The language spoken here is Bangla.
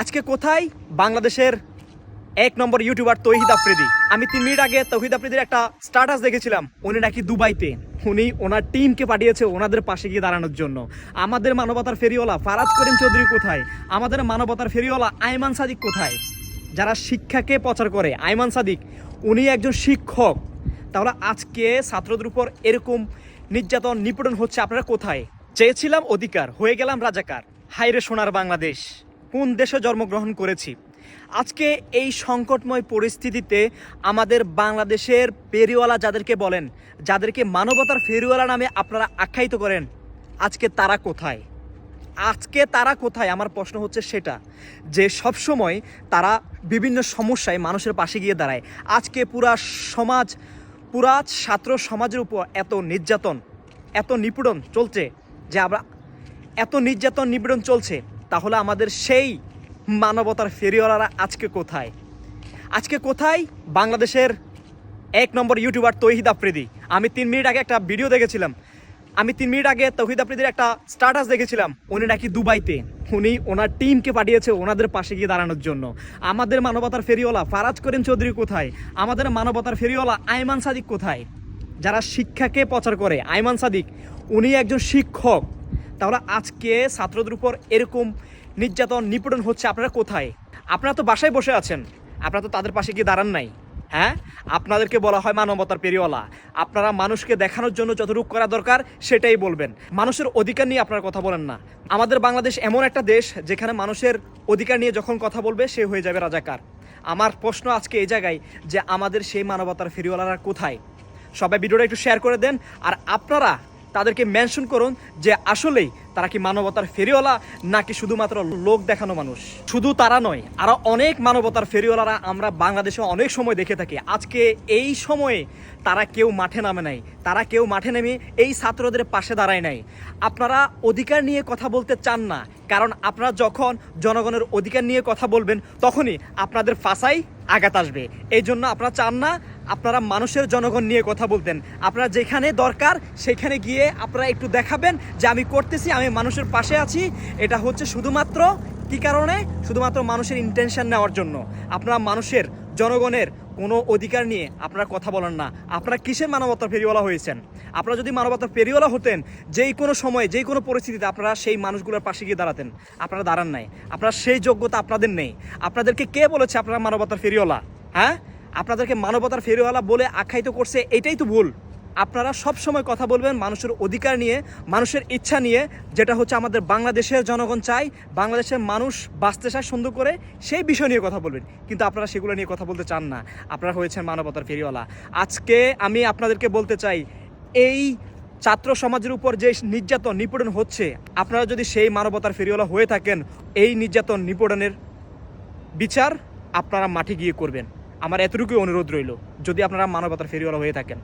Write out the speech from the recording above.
আজকে কোথায়? বাংলাদেশের এক নম্বর ইউটিউবার তৌহিদ আফ্রিদি। আমি তিন মিনিট আগে তৌহিদ আফ্রিদির একটা স্টাটাস দেখেছিলাম। উনি নাকি দুবাইতে। উনি ওনার টিমকে পাঠিয়েছে ওনাদের পাশে গিয়ে দাঁড়ানোর জন্য। আমাদের মানবতার ফেরিওয়ালা ফারাজ করিম চৌধুরী কোথায়? আমাদের মানবতার ফেরিওয়ালা আইমান সাদিক কোথায়? যারা শিক্ষাকে প্রচার করে আইমান সাদিক, উনি একজন শিক্ষক। তাহলে আজকে ছাত্রদের উপর এরকম নির্যাতন নিপীড়ন হচ্ছে আপনারা কোথায়? চেয়েছিলাম অধিকার, হয়ে গেলাম রাজাকার। হাইরে সোনার বাংলাদেশ। কোন দেশে জন্মগ্রহণ করেছি? আজকে এই সংকটময় পরিস্থিতিতে আমাদের বাংলাদেশের ফেরিওয়ালা যাদেরকে বলেন, যাদেরকে মানবতার ফেরিওয়ালা নামে আপনারা আখ্যায়িত করেন, আজকে তারা কোথায়? আজকে তারা কোথায়? আমার প্রশ্ন হচ্ছে সেটা, যে সব সময় তারা বিভিন্ন সমস্যায় মানুষের পাশে গিয়ে দাঁড়ায়। আজকে পুরা সমাজ, পুরা ছাত্র সমাজের উপর এত নির্যাতন, এত নিপীড়ন চলছে, যে আমরা, এত নির্যাতন নিপীড়ন চলছে তাহলে আমাদের সেই মানবতার ফেরিওয়ালারা আজকে কোথায়? আজকে কোথায়? বাংলাদেশের এক নম্বর ইউটিউবার তৌহিদ আফ্রিদি। আমি তিন মিনিট আগে একটা ভিডিও দেখেছিলাম। আমি তিন মিনিট আগে তৌহিদ আফ্রিদির একটা স্টাটাস দেখেছিলাম। উনি নাকি দুবাইতে। উনি ওনার টিমকে পাঠিয়েছে ওনাদের পাশে গিয়ে দাঁড়ানোর জন্য। আমাদের মানবতার ফেরিওয়ালা ফারাজ করিম চৌধুরী কোথায়? আমাদের মানবতার ফেরিওয়ালা আইমান সাদিক কোথায়? যারা শিক্ষাকে প্রচার করে, আইমান সাদিক, উনি একজন শিক্ষক। তাহলে আজকে ছাত্রদের উপর এরকম নির্যাতন, নিপীড়ন হচ্ছে আপনারা কোথায়? আপনারা তো বাসায় বসে আছেন। আপনারা তো তাদের পাশে গিয়ে দাঁড়ান নাই। হ্যাঁ? আপনাদেরকে বলা হয় মানবতার পেরিওয়ালা। আপনারা মানুষকে দেখানোর জন্য যতটুকু করা দরকার, সেটাই বলবেন। মানুষের অধিকার নিয়ে আপনারা কথা বলেন না। আমাদের বাংলাদেশ এমন একটা দেশ যেখানে মানুষের অধিকার নিয়ে যখন কথা বলবে, সে হয়ে যাবে রাজাকার। আমার প্রশ্ন আজকে এই জায়গায় যে আমাদের সেই মানবতার ফেরিওয়ালারা কোথায়? সবাই ভিডিওটা একটু শেয়ার করে দেন। আর আপনারা তাদেরকে মেনশন করুন যে আসলেই তারা কি মানবতার ফেরিওয়ালা নাকি শুধুমাত্র লোক দেখানো মানুষ? শুধু তারা নয়, আরও অনেক মানবতার ফেরিওয়ালারা আমরা বাংলাদেশে অনেক সময় দেখে থাকি। আজকে এই সময়ে তারা কেউ মাঠে নামে নাই, তারা কেউ মাঠে নেমে এই ছাত্রদের পাশে দাঁড়ায় নাই। আপনারা অধিকার নিয়ে কথা বলতে চান না, কারণ আপনারা যখন জনগণের অধিকার নিয়ে কথা বলবেন, তখনই আপনাদের ফাঁসাই আঘাত আসবে। এই জন্য আপনারা চান না আপনারা মানুষের জনগণ নিয়ে কথা বলতেন। আপনারা যেখানে দরকার, সেখানে গিয়ে আপনারা একটু দেখাবেন যে আমি করতেছি, আমি মানুষের পাশে আছি। এটা হচ্ছে শুধুমাত্র কি কারণে? শুধুমাত্র মানুষের ইন্টেনশন নেওয়ার জন্য। আপনারা মানুষের, জনগণের কোনো অধিকার নিয়ে আপনারা কথা বলেন না। আপনারা কিসের মানবতা ফেরিওয়ালা হয়েছেন? আপনারা যদি মানবতার ফেরিওয়ালা হতেন, যেই কোনো সময়ে, যেই কোনো পরিস্থিতিতে আপনারা সেই মানুষগুলোর পাশে গিয়ে দাঁড়াতেন। আপনারা দাঁড়ান নাই। আপনারা সেই যোগ্যতা আপনাদের নেই। আপনাদেরকে কে বলেছে আপনারা মানবতার ফেরিওয়ালা? হ্যাঁ? আপনাদেরকে মানবতার ফেরিওয়ালা বলে আখ্যায়িত করছে, এটাই তো ভুল। আপনারা সব সময় কথা বলবেন মানুষের অধিকার নিয়ে, মানুষের ইচ্ছা নিয়ে, যেটা হচ্ছে আমাদের বাংলাদেশের জনগণ চাই বাংলাদেশের মানুষ বাঁচতে চায় সুন্দর করে, সেই বিষয় নিয়ে কথা বলবেন। কিন্তু আপনারা সেগুলো নিয়ে কথা বলতে চান না। আপনারা হয়েছেন মানবতার ফেরিওয়ালা আজকে আমি আপনাদেরকে বলতে চাই, এই ছাত্র সমাজের উপর যে নির্যাতন, নিপীড়ন হচ্ছে, আপনারা যদি সেই মানবতার ফেরিওয়ালা হয়ে থাকেন, এই নির্যাতন, নিপীড়নের বিচার আপনারা মাঠে গিয়ে করবেন। আমার এতটুকুই অনুরোধ রইল যদি আপনারা মানবতার ফেরিওয়ালা হয়ে থাকেন।